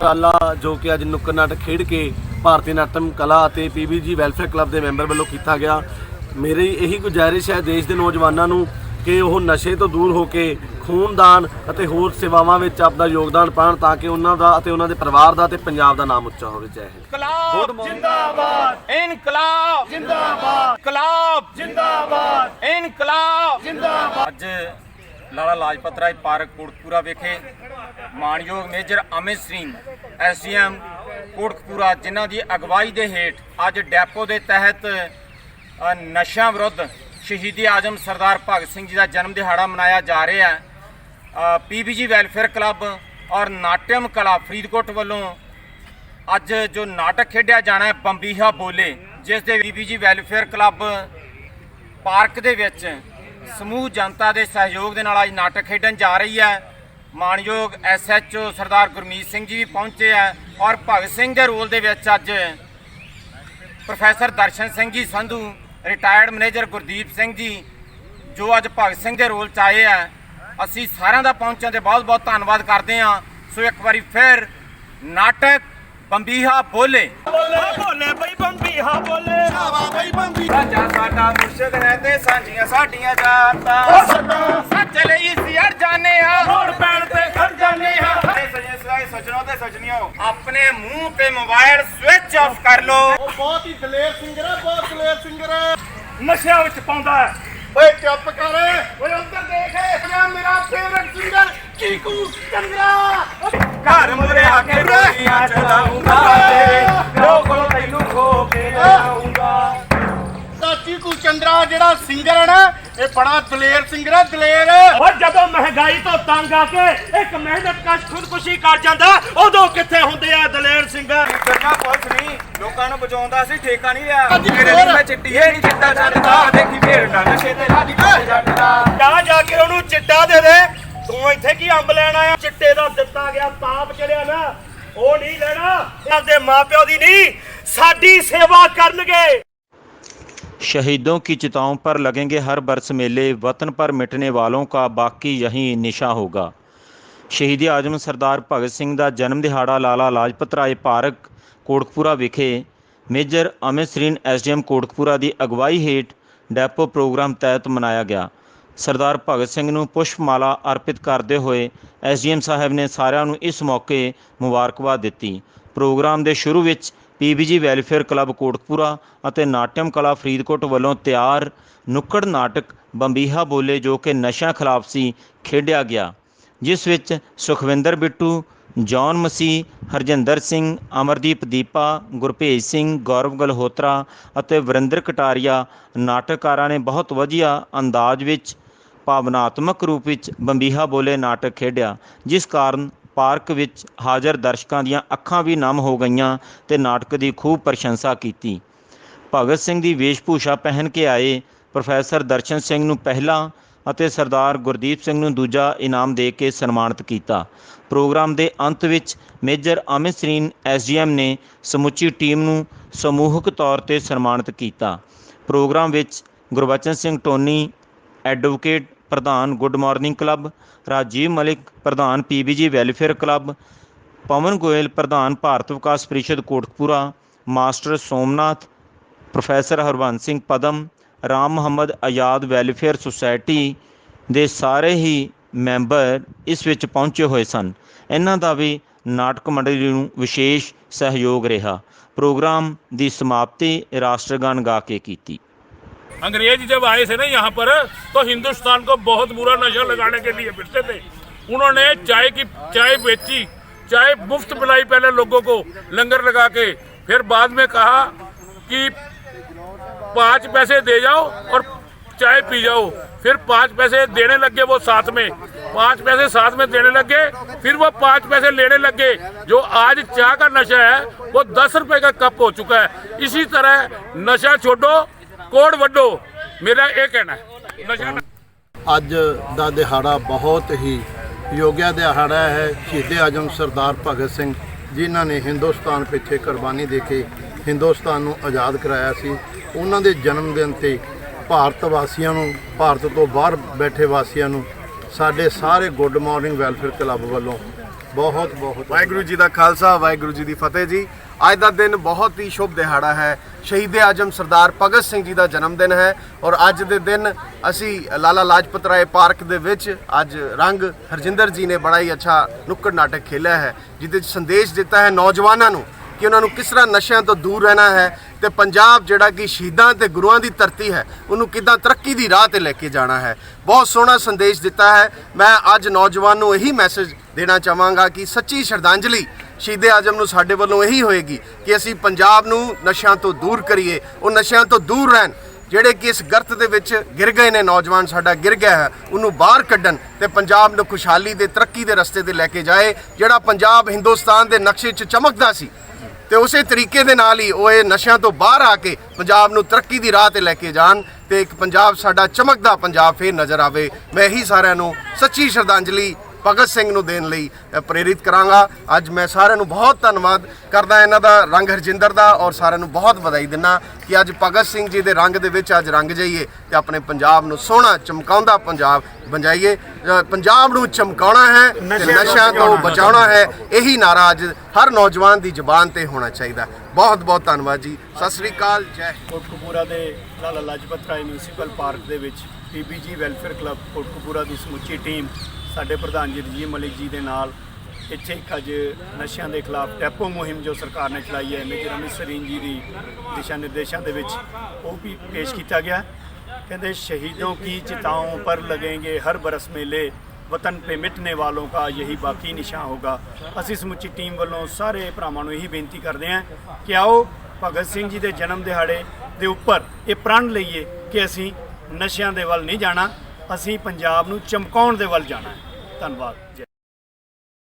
ਉਪਰਾਲਾ ਜੋ ਕਿ ਅੱਜ ਨੁੱਕਰ ਨਾਟਕ ਖੇਡ ਕੇ ਭਾਰਤੀ ਨਾਟਮ ਕਲਾ ਅਤੇ ਪੀਬੀਜੀ ਵੈਲਫੇਅਰ ਕਲੱਬ ਦੇ ਮੈਂਬਰ ਵੱਲੋਂ ਕੀਤਾ ਗਿਆ। ਮੇਰੀ ਇਹੀ ਗੁਜ਼ਾਰਿਸ਼ ਹੈ ਦੇਸ਼ ਦੇ ਨੌਜਵਾਨਾਂ ਨੂੰ ਕਿ ਉਹ ਨਸ਼ੇ ਤੋਂ ਦੂਰ ਹੋ ਕੇ ਖੂਨਦਾਨ ਅਤੇ ਹੋਰ ਸੇਵਾਵਾਂ ਵਿੱਚ ਆਪਣਾ ਯੋਗਦਾਨ ਪਾਉਣ ਤਾਂ ਕਿ ਉਹਨਾਂ ਦਾ ਅਤੇ ਉਹਨਾਂ ਦੇ ਪਰਿਵਾਰ ਦਾ ਤੇ ਪੰਜਾਬ ਦਾ ਨਾਮ ਉੱਚਾ ਹੋਵੇ। ਜੈ ਹਿੰਦ। ਇਨਕਲਾਬ ਜਿੰਦਾਬਾਦ। ਇਨਕਲਾਬ। ਜਿੰਦਾਬਾਦ। ਇਨਕਲਾਬ ਜਿੰਦਾਬਾਦ। ਇਨਕਲਾਬ। ਜਿੰਦਾਬਾਦ। ਅੱਜ ਲਾਲਾ ਲਾਜਪਤ ਰਾਏ ਪਾਰਕ ਕੋਟਕਪੂਰਾ ਵਿਖੇ ਮਾਨਯੋਗ ਮੇਜਰ ਅਮਿਤ ਸਿੰਘ ਐਸਡੀਐਮ ਕੋਟਕਪੂਰਾ ਜਿਨ੍ਹਾਂ ਦੀ ਅਗਵਾਈ ਦੇ ਹੇਠ ਅੱਜ ਡੈਪੋ ਦੇ ਤਹਿਤ ਅ, ਨਸ਼ਿਆਂ ਵਿਰੁੱਧ ਸ਼ਹੀਦੀ ਆਜਮ ਸਰਦਾਰ ਭਗਤ ਸਿੰਘ ਜੀ ਦਾ ਜਨਮ ਦਿਹਾੜਾ ਮਨਾਇਆ ਜਾ ਰਿਹਾ ਹੈ। ਪੀਬੀਜੀ ਵੈਲਫੇਅਰ ਕਲੱਬ ਔਰ ਨਾਟਿਅਮ ਕਲਾ ਫਰੀਦਕੋਟ ਵੱਲੋਂ ਅੱਜ ਜੋ ਨਾਟਕ ਖੇਡਿਆ ਜਾਣਾ ਹੈ ਬੰਬੀਹਾ ਬੋਲੇ ਜਿਸ ਦੇ ਬੀਬੀਜੀ ਵੈਲਫੇਅਰ ਕਲੱਬ ਪਾਰਕ ਦੇ ਵਿੱਚ ਸਮੂਹ ਜਨਤਾ ਦੇ ਸਹਿਯੋਗ ਦੇ ਨਾਲ ਅੱਜ ਨਾਟਕ ਖੇਡਣ ਜਾ ਰਹੀ ਹੈ। ਮਾਨਯੋਗ ਐਸਐਚਓ ਸਰਦਾਰ ਗੁਰਮੀਤ ਸਿੰਘ ਜੀ ਵੀ ਪਹੁੰਚੇ ਹੈ ਔਰ ਭਗਤ ਸਿੰਘ ਦੇ ਰੋਲ ਦੇ ਵਿੱਚ ਅੱਜ professor Darshan Singh ji Sandhu retired manager Gurdeep Singh ji, ਜੋ ਅੱਜ ਭਗਤ ਸਿੰਘ ਦੇ ਰੋਲ 'ਚ ਆਏ ਆ ਅਸੀਂ ਸਾਰਿਆਂ ਦਾ ਪਹੁੰਚਣ ਤੇ ਬਹੁਤ ਬਹੁਤ ਧੰਨਵਾਦ ਕਰਦੇ ਹਾਂ। ਸੋ ਇੱਕ ਵਾਰੀ ਫਿਰ ਨਾਟਕ ਬੰਬੀਹਾ ਬੋਲੇ ਬੋਲੇ ਬਈ ਹਾ ਬੋਲੇ। ਰਾਜਾ ਸਾਡਾ ਮੁਰਸ਼ਿਦ ਹੈ ਤੇ ਸਾਂਝੀਆਂ ਸਾਡੀਆਂ ਜਾਤਾਂ। ਸੱਚ ਲਈ ਸੀ ਅੜ ਜਾਣੇ ਆ ਮੋੜ ਪੈਣ ਤੇ ਖੜ ਜਾਨੇ ਹਾਂ। ਸਾਰੇ ਸਜਣੇ ਸਜਾਏ ਸਜਣੋ ਤੇ ਸਜਣੀਓ। ਆਪਣੇ ਮੂੰਹ ਤੇ ਮੋਬਾਈਲ ਸਵਿਚ ਆਫ ਕਰ ਲਓ। ਬਹੁਤ ਹੀ ਦਲੇਰ ਸਿੰਗਰ ਹੈ ਬਹੁਤ ਦਲੇਰ ਸਿੰਗਰ ਹੈ ਨਸ਼ਿਆਂ ਵਿੱਚ ਪਾਉਂਦਾ ਹੈ। ਓਏ ਚੁੱਪ ਕਰ। ਓਏ ਉੱਧਰ ਦੇਖ ਇਹ ਮੇਰਾ ਫੇਵਰਟ ਸਿੰਗਰ ਚੀਕੂ ਚੰਦਰਾ। ਘਰ ਮੁਰੇ ਆ ਕੇ ਰੋਈਆਂ ਚਲਾਉਂਗਾ ਤੇਰੇ ਖੋ ਕੇ ਚੰਦਰਾ ਜਿਹੜਾ ਸਿੰਗਰ ਹੈ ਨਾ ਇਹ ਬੜਾ ਦਲੇਰ ਸਿੰਗਰ ਹੈ ਦਲੇਰ। ਔਰ ਜਦੋਂ ਮਹਿੰਗਾਈ ਤੋਂ ਤੰਗ ਆ ਕੇ ਇੱਕ ਮਿਹਨਤ ਕਸ਼ ਖੁਦਕੁਸ਼ੀ ਕਰ ਜਾਂਦਾ ਉਦੋਂ ਕਿੱਥੇ ਹੁੰਦੇ ਆ ਦਲੇਰ ਸਿੰਘਰ ਦੁਨੀਆ ਪੁਲਿਸ ਨਹੀਂ ਲੋਕਾਂ ਨੂੰ ਬਚਾਉਂਦਾ ਸੀ ਠੇਕਾ ਨਹੀਂ ਲਿਆ। ਮੇਰੇ। ਲਈ ਮੈਂ ਚਿੱਟੀ ਹੈ ਨਹੀਂ ਚਿੱਟਾ ਛੱਡਦਾ ਦੇਖੀ ਫੇਰ ਨਾ ਨਸ਼ੇ ਤੇ ਕਿੱਥੇ ਜੱਟਦਾ ਜਾ ਜਾ ਕੇ ਉਹਨੂੰ ਚਿੱਟਾ ਦੇ ਦੇ। ਤੂੰ ਇੱਥੇ ਕੀ ਅੰਬ ਲੈਣ ਆਇਆ? ਚਿੱਟੇ ਦਾ ਦਿੱਤਾ ਗਿਆ ਤਾਪ ਚੜਿਆ ਨਾ ਉਹ ਨਹੀਂ ਲੈਣਾ। ਇਹਨਾਂ ਦੇ ਮਾਪਿਓ ਦੀ ਨਹੀਂ। ਸਾਡੀ ਸੇਵਾ ਕਰਨਗੇ शहीदों की चिताओं पर लगेंगे हर बरस मेले वतन पर मिटने वालों का बाकी यही निशा होगा ਸ਼ਹੀਦ ਆਜਮ ਸਰਦਾਰ ਭਗਤ ਸਿੰਘ ਦਾ ਜਨਮ ਦਿਹਾੜਾ ਲਾਲਾ ਲਾਜਪਤ ਰਾਏ ਪਾਰਕ ਕੋਟਕਪੂਰਾ ਵਿਖੇ ਮੇਜਰ ਅਮਿਤ ਸਰੀਨ ਐਸਡੀਐਮ ਕੋਟਕਪੂਰਾ ਦੀ ਅਗਵਾਈ ਹੇਠ ਡੈਪੋ ਪ੍ਰੋਗਰਾਮ ਤਹਿਤ ਮਨਾਇਆ ਗਿਆ ਸਰਦਾਰ ਭਗਤ ਸਿੰਘ ਨੂੰ ਪੁਸ਼ਪਮਾਲਾ ਅਰਪਿਤ ਕਰਦੇ ਹੋਏ ਐਸਡੀਐਮ ਸਾਹਿਬ ਨੇ ਸਾਰਿਆਂ ਨੂੰ ਇਸ ਮੌਕੇ ਮੁਬਾਰਕਬਾਦ ਦਿੱਤੀ ਪ੍ਰੋਗਰਾਮ ਦੇ ਸ਼ੁਰੂ ਵਿੱਚ ਪੀਬੀਜੀ ਵੈਲਫੇਅਰ ਕਲੱਬ ਕੋਟਕਪੂਰਾ ਅਤੇ ਨਾਟਿਅਮ ਕਲਾ ਫਰੀਦਕੋਟ ਵੱਲੋਂ ਤਿਆਰ ਨੁੱਕੜ ਨਾਟਕ ਬੰਬੀਹਾ ਬੋਲੇ ਜੋ ਕਿ ਨਸ਼ਿਆਂ ਖਿਲਾਫ ਸੀ, ਖੇਡਿਆ ਗਿਆ। ਜਿਸ ਵਿੱਚ ਸੁਖਵਿੰਦਰ ਬਿੱਟੂ, ਜੌਨ ਮਸੀਹ, ਹਰਜਿੰਦਰ ਸਿੰਘ, ਅਮਰਦੀਪ ਦੀਪਾ, ਗੁਰਭੇਜ ਸਿੰਘ, ਗੌਰਵ ਗਲਹੋਤਰਾ ਅਤੇ ਵਰਿੰਦਰ ਕਟਾਰੀਆ ਨਾਟਕਕਾਰਾਂ ਨੇ ਬਹੁਤ ਵਧੀਆ ਅੰਦਾਜ਼ ਵਿੱਚ, ਭਾਵਨਾਤਮਕ ਰੂਪ ਵਿੱਚ ਬੰਬੀਹਾ ਬੋਲੇ ਨਾਟਕ ਖੇਡਿਆ, ਜਿਸ ਕਾਰਨ ਪਾਰਕ ਵਿੱਚ ਹਾਜ਼ਰ ਦਰਸ਼ਕਾਂ ਦੀਆਂ ਅੱਖਾਂ ਵੀ ਨਮ ਹੋ ਗਈਆਂ ਤੇ ਨਾਟਕ ਦੀ ਖੂਬ ਪ੍ਰਸ਼ੰਸਾ ਕੀਤੀ। ਭਗਤ ਸਿੰਘ ਦੀ ਵੇਸ਼ਭੂਸ਼ਾ ਪਹਿਨ ਕੇ ਆਏ ਪ੍ਰੋਫੈਸਰ ਦਰਸ਼ਨ ਸਿੰਘ ਨੂੰ ਪਹਿਲਾ ਅਤੇ ਸਰਦਾਰ ਗੁਰਦੀਪ ਸਿੰਘ ਨੂੰ ਦੂਜਾ ਇਨਾਮ ਦੇ ਕੇ ਸਨਮਾਨਿਤ ਕੀਤਾ। ਪ੍ਰੋਗਰਾਮ ਦੇ ਅੰਤ ਵਿੱਚ ਮੇਜਰ ਅਮਿਤ ਸਰੀਨ ਐਸਡੀਐਮ ਨੇ ਸਮੁੱਚੀ ਟੀਮ ਨੂੰ ਸਮੂਹਕ ਤੌਰ ਤੇ ਸਨਮਾਨਿਤ ਕੀਤਾ। ਪ੍ਰੋਗਰਾਮ ਵਿੱਚ ਗੁਰਬਚਨ ਸਿੰਘ ਟੋਨੀ, ਐਡਵੋਕੇਟ ਪ੍ਰਧਾਨ good morning club, Rajiv Malik ਪ੍ਰਧਾਨ PBG welfare club, Pawan Goyal ਪ੍ਰਧਾਨ Bharat Vikas Parishad Kotkapura, master Somnath, professor Harwant Singh Padam, Ram Muhammad Azad welfare society ਦੇ ਸਾਰੇ ਹੀ ਮੈਂਬਰ ਇਸ ਵਿੱਚ ਪਹੁੰਚੇ ਹੋਏ ਸਨ। ਇਹਨਾਂ ਦਾ ਵੀ ਨਾਟਕ ਮੰਡਲੀ ਨੂੰ ਵਿਸ਼ੇਸ਼ ਸਹਿਯੋਗ ਰਿਹਾ। ਪ੍ਰੋਗਰਾਮ ਦੀ ਸਮਾਪਤੀ ਰਾਸ਼ਟਰਗਾਨ ਗਾ ਕੇ ਕੀਤੀ। अंग्रेज़ जब आए थे ना यहाँ पर तो हिंदुस्तान को बहुत बुरा नशा लगाने के लिए फिरते थे। उन्होंने चाय की, चाय बेची, चाय मुफ़्त पिलाई पहले लोगों को, लंगर लगा के। फिर बाद में कहा कि पाँच पैसे दे जाओ और चाय पी जाओ। फिर पाँच पैसे देने लगे वो साथ में। पाँच पैसे साथ में देने लगे फिर वो पाँच पैसे लेने लगे जो आज चाय का नशा है, वो दस रुपए का कप हो चुका है। इसी तरह नशा छोड़ो ਕੋੜ ਵੱਡੋ? ਮੇਰਾ ਇਹ ਕਹਿਣਾ ਨਸ਼ਾ ਅੱਜ ਦਾ ਦਿਹਾੜਾ ਬਹੁਤ ਹੀ ਯੋਗਿਆ ਦਿਹਾੜਾ ਹੈ। ਸ਼ਹੀਦ ਆਜਮ ਸਰਦਾਰ ਭਗਤ ਸਿੰਘ ਜਿਨ੍ਹਾਂ ਨੇ ਹਿੰਦੁਸਤਾਨ ਪਿੱਛੇ ਕੁਰਬਾਨੀ ਦੇ ਕੇ ਹਿੰਦੁਸਤਾਨ ਨੂੰ ਆਜ਼ਾਦ ਕਰਾਇਆ ਸੀ। ਉਹਨਾਂ ਦੇ ਜਨਮ ਦਿਨ ਤੇ ਭਾਰਤ ਵਾਸੀਆਂ ਨੂੰ, ਭਾਰਤ ਤੋਂ ਬਾਹਰ ਬੈਠੇ ਵਾਸੀਆਂ ਨੂੰ, ਸਾਡੇ ਸਾਰੇ ਗੁੱਡ ਮਾਰਨਿੰਗ ਵੈਲਫੇਅਰ ਕਲੱਬ ਵੱਲੋਂ ਬਹੁਤ ਬਹੁਤ ਵਾਹਿਗੁਰੂ ਜੀ ਦਾ ਖਾਲਸਾ ਵਾਹਿਗੁਰੂ ਜੀ ਦੀ ਫਤਿਹ ਜੀ। ਅੱਜ ਦਾ ਦਿਨ ਬਹੁਤ ਹੀ ਸ਼ੁਭ ਦਿਹਾੜਾ ਹੈ। ਸ਼ਹੀਦ ਆਜਮ ਸਰਦਾਰ ਭਗਤ ਸਿੰਘ ਜੀ ਦਾ ਜਨਮ ਦਿਨ ਹੈ ਔਰ ਅੱਜ ਦੇ ਦਿਨ ਅਸੀਂ ਲਾਲਾ ਲਾਜਪਤ ਰਾਏ ਪਾਰਕ ਦੇ ਵਿੱਚ ਅੱਜ ਰੰਗ ਹਰਜਿੰਦਰ ਜੀ ਨੇ ਬੜਾ ਹੀ ਅੱਛਾ ਨੁੱਕੜ ਨਾਟਕ ਖੇਲਿਆ ਹੈ ਜਿਹਦੇ ਵਿੱਚ ਸੰਦੇਸ਼ ਦਿੱਤਾ ਹੈ ਨੌਜਵਾਨਾਂ ਨੂੰ ਕਿ ਉਹਨਾਂ ਨੂੰ ਕਿਸ ਤਰ੍ਹਾਂ ਨਸ਼ਿਆਂ ਤੋਂ ਦੂਰ ਰਹਿਣਾ ਹੈ ਤੇ ਪੰਜਾਬ ਜਿਹੜਾ ਕਿ ਸ਼ਹੀਦਾਂ ਤੇ ਗੁਰੂਆਂ ਦੀ ਧਰਤੀ ਹੈ ਉਹਨੂੰ ਕਿੱਦਾਂ ਤਰੱਕੀ ਦੀ ਰਾਹ ਤੇ ਲੈ ਕੇ ਜਾਣਾ ਹੈ। ਬਹੁਤ ਸੋਹਣਾ ਸੰਦੇਸ਼ ਦਿੱਤਾ ਹੈ। ਮੈਂ ਅੱਜ ਨੌਜਵਾਨ ਨੂੰ ਇਹੀ ਮੈਸੇਜ ਦੇਣਾ ਚਾਹਾਂਗਾ ਕਿ ਸੱਚੀ ਸ਼ਰਧਾਂਜਲੀ ਸ਼ਹੀਦੇ ਆਜਮ ਨੂੰ ਸਾਡੇ ਵੱਲੋਂ ਇਹੀ ਹੋਏਗੀ ਕਿ ਅਸੀਂ ਪੰਜਾਬ ਨੂੰ ਨਸ਼ਿਆਂ ਤੋਂ ਦੂਰ ਕਰੀਏ, ਉਹ ਨਸ਼ਿਆਂ ਤੋਂ ਦੂਰ ਰਹਿਣ। ਜਿਹੜੇ ਕਿ ਇਸ ਗਰਤ ਦੇ ਵਿੱਚ ਗਿਰ ਗਏ ਨੇ, ਨੌਜਵਾਨ ਸਾਡਾ ਗਿਰ ਗਿਆ ਹੈ, ਉਹਨੂੰ ਬਾਹਰ ਕੱਢਣ ਤੇ ਪੰਜਾਬ ਨੂੰ ਖੁਸ਼ਹਾਲੀ ਦੇ, ਤਰੱਕੀ ਦੇ ਰਸਤੇ ਤੇ ਲੈ ਕੇ ਜਾਏ, ਜਿਹੜਾ ਪੰਜਾਬ ਹਿੰਦੁਸਤਾਨ ਦੇ ਨਕਸ਼ੇ 'ਚ ਚਮਕਦਾ ਸੀ। ਤੇ ਉਸੇ ਤਰੀਕੇ ਦੇ ਨਾਲ ਹੀ ਉਹ ਇਹ ਨਸ਼ਿਆਂ ਤੋਂ ਬਾਹਰ ਆ ਕੇ ਪੰਜਾਬ ਨੂੰ ਤਰੱਕੀ ਦੀ ਰਾਹ ਤੇ ਲੈ ਕੇ ਜਾਣ ਤੇ ਇੱਕ ਪੰਜਾਬ ਸਾਡਾ ਚਮਕਦਾ ਪੰਜਾਬ ਫੇਰ ਨਜ਼ਰ ਆਵੇ। ਮੈਂ ਇਹੀ ਸਾਰਿਆਂ ਨੂੰ ਸੱਚੀ ਸ਼ਰਧਾਂਜਲੀ ਭਗਤ ਸਿੰਘ ਨੂੰ ਦੇਣ ਲਈ ਪ੍ਰੇਰਿਤ ਕਰਾਂਗਾ। ਅੱਜ ਮੈਂ ਸਾਰਿਆਂ ਨੂੰ ਬਹੁਤ ਧੰਨਵਾਦ ਕਰਦਾ ਇਹਨਾਂ ਦਾ ਰੰਗ ਹਰਜਿੰਦਰ ਦਾ ਔਰ ਸਾਰਿਆਂ ਨੂੰ ਬਹੁਤ ਵਧਾਈ ਦਿੰਦਾ ਕਿ ਅੱਜ ਭਗਤ ਸਿੰਘ ਜੀ ਦੇ ਰੰਗ ਦੇ ਵਿੱਚ ਅੱਜ ਰੰਗ ਜਾਈਏ ਤੇ ਆਪਣੇ ਪੰਜਾਬ ਨੂੰ ਸੋਹਣਾ ਚਮਕਾਉਂਦਾ ਪੰਜਾਬ ਬਣਾਈਏ ਪੰਜਾਬ ਨੂੰ ਚਮਕਾਉਣਾ ਹੈ ਤੇ ਨਸ਼ਿਆਂ ਤੋਂ ਬਚਾਉਣਾ। ਹੈ। ਇਹੀ ਨਾਰਾ ਅੱਜ ਹਰ ਨੌਜਵਾਨ ਦੀ ਜ਼ੁਬਾਨ ਤੇ ਹੋਣਾ ਚਾਹੀਦਾ। ਬਹੁਤ ਬਹੁਤ ਧੰਨਵਾਦ ਜੀ। ਸਤਿ ਸ੍ਰੀ ਅਕਾਲ ਜੈ। ਕੋਟਕਪੂਰਾ ਦੇ ਲਾਲਾ ਲਾਜਪਤ ਰਾਏ ਮਿਊਨਿਸਪਲ ਪਾਰਕ ਦੇ ਵਿੱਚ ਪੀਬੀਜੀ ਵੈਲਫੇਅਰ ਕਲੱਬ ਕੋਟਕਪੂਰਾ ਦੀ ਸਮੁੱਚੀ ਟੀਮ ਸਾਡੇ ਪ੍ਰਧਾਨ ਜੀ ਰਜੀਮ ਮਲਿਕ ਜੀ ਦੇ ਨਾਲ ਇੱਥੇ ਇੱਕ ਅੱਜ ਨਸ਼ਿਆਂ ਦੇ ਖਿਲਾਫ ਟੈਪੋ ਮੁਹਿੰਮ ਜੋ ਸਰਕਾਰ ਨੇ ਚਲਾਈ ਹੈ, ਮੇਜਰ ਅਮਿਤ ਸਰੀਨ ਜੀ ਦੀ ਦਿਸ਼ਾ ਨਿਰਦੇਸ਼ਾਂ ਦੇ ਵਿੱਚ ਉਹ ਵੀ ਪੇਸ਼ ਕੀਤਾ ਗਿਆ। ਕਹਿੰਦੇ ਸ਼ਹੀਦੋਂ ਕੀ ਚਿਤਾਓਂ ਪਰ ਲਗेंगे ਹਰ ਬਰਸ ਮੇਲੇ, ਵਤਨ ਤੇ ਮਿਟਨੇ ਵਾਲੋਂ ਕਾ ਯਹੀ ਬਾਕੀ ਨਿਸ਼ਾਨ ਹੋਗਾ। ਅਸੀਂ ਸਮੁੱਚੀ ਟੀਮ ਵੱਲੋਂ ਸਾਰੇ ਭਰਾਵਾਂ ਨੂੰ ਇਹੀ ਬੇਨਤੀ ਕਰਦੇ ਹਾਂ ਕਿ ਆਓ, ਭਗਤ ਸਿੰਘ ਜੀ ਦੇ ਜਨਮ ਦਿਹਾੜੇ ਦੇ ਉੱਪਰ ਇਹ ਪ੍ਰਣ ਲਈਏ ਕਿ ਅਸੀਂ ਨਸ਼ਿਆਂ ਦੇ ਵੱਲ ਨਹੀਂ ਜਾਣਾ, ਅਸੀਂ ਪੰਜਾਬ ਨੂੰ ਚਮਕਾਉਣ ਦੇ ਵੱਲ ਜਾਣਾ ਧੰਨਵਾਦ।